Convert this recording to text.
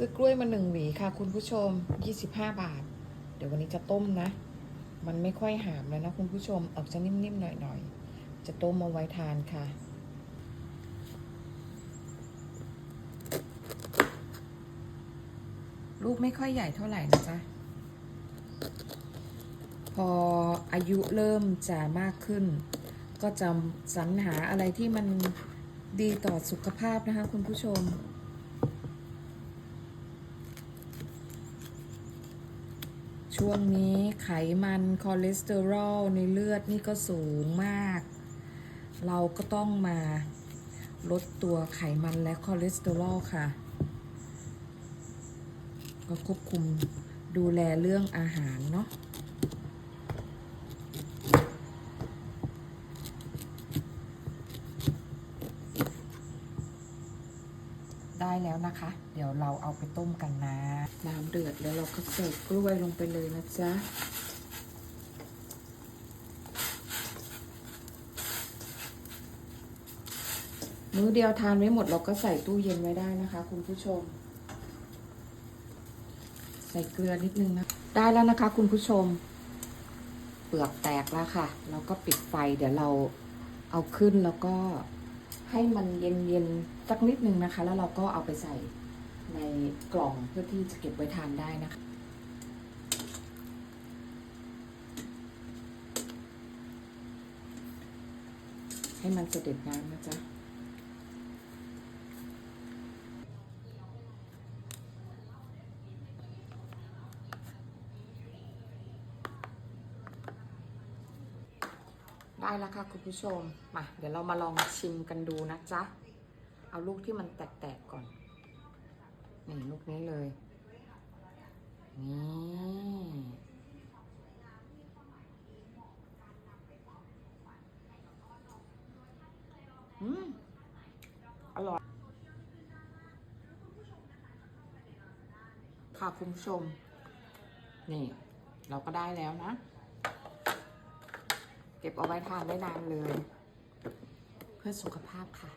ซื้อกล้วยมาหนึ่งหวีค่ะคุณผู้ชม 25 บาท เดี๋ยววันนี้จะต้มนะ มันไม่ค่อยหามแล้วนะคุณผู้ชม ออกจะนิ่มๆหน่อยๆ จะต้มมาไว้ทานค่ะ ลูกไม่ค่อยใหญ่เท่าไหร่นะจ๊ะ พออายุเริ่มจะมากขึ้น ก็จะสรรหาอะไรที่มันดีต่อสุขภาพนะคะคุณผู้ชม ช่วงนี้ไขมันคอเลสเตอรอลในเลือดนี่ก็สูงมาก เราก็ต้องมาลดตัวไขมันและคอเลสเตอรอลค่ะ ก็ควบคุมดูแลเรื่องอาหารเนาะ ได้แล้วนะคะ เดี๋ยวเราเอาไปต้มกันนะ น้ำเดือดแล้วเราก็ใส่กล้วยลงไปเลยนะจ๊ะมื้อเดียวทานไม่หมดเราก็ใส่ตู้เย็นไว้ได้นะคะ คุณผู้ชม ใส่เกลือนิดนึงนะ ได้แล้วนะคะ คุณผู้ชม เปลือกแตกแล้วค่ะ แล้วก็ปิดไฟเดี๋ยวเราเอาขึ้นแล้วก็ ให้มันเย็นๆสักนิดนึงนะคะ แล้วเราก็เอาไปใส่ในกล่องเพื่อที่จะเก็บไว้ทานได้นะคะให้มันเสด็จน้ำนะจ๊ะ ได้แล้วค่ะคุณผู้ชม มา เดี๋ยวเรามาลองชิมกันดูนะจ๊ะ เอาลูกที่มันแตกๆก่อน นี่ลูกนี้เลย นี่อืมอร่อย ค่ะคุณผู้ชม นี่ เราก็ได้แล้วนะ เก็บเอาไว้ทานได้นานเลย เพื่อสุขภาพค่ะ